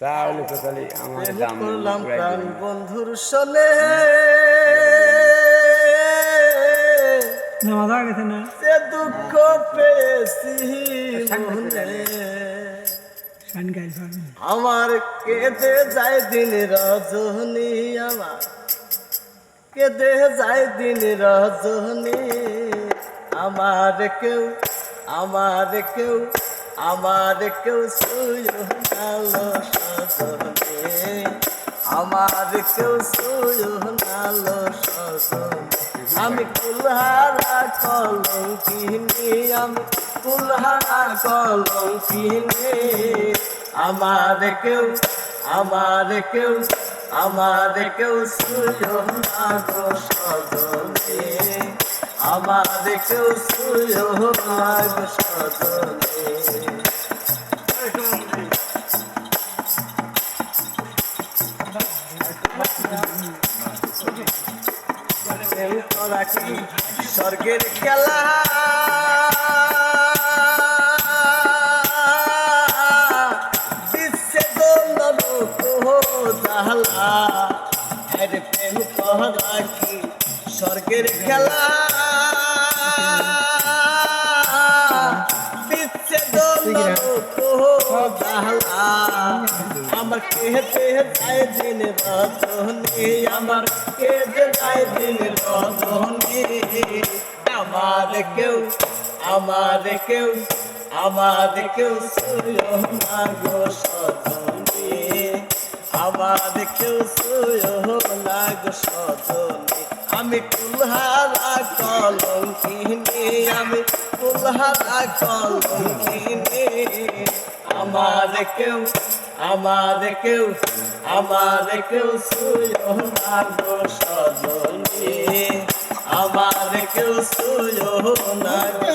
তাহলে তাহলে আমার দাম করলাম প্রাণ বন্ধুর সলে। না সে দুঃখ পেয়েছি মনে। আমার কেঁদে যায় দিন রজনী আমার। কেঁদে যায় দিন রজনী আমার কেউ আমার কেউ আমার কেউ সুয়নালো সজনে আমার কেউ সজনে আমি কুলহারা কলম কিনি আমি কুলহারা কলম কিনি আমার কেউ আমার কেউ আমার কেউ সুয়নালো সজনে আমার কেউ সুয়নালো সজনে স্বর্গের খেলা। বিশ্বে জালা আরে প্রেম করা কি স্বর্গের খেলা? বিশ্বে জালা আমার কেহেতে যায় দিন রজনী, আমার কেহেতে যায় দিন রজনী। আমার কেউ আমার কেউ আমার কেউ সুয় মাগো সজনী। আমার কেউ সুয় লাগো সজনী। আমি কুলহারা কলম কিনি আমি কুলহারা কলম কিনি আমার কেউ আমার কেউ আমার কেউ সুযোগ নাগো সজনী। আমার কেউ সুযোগ নাগো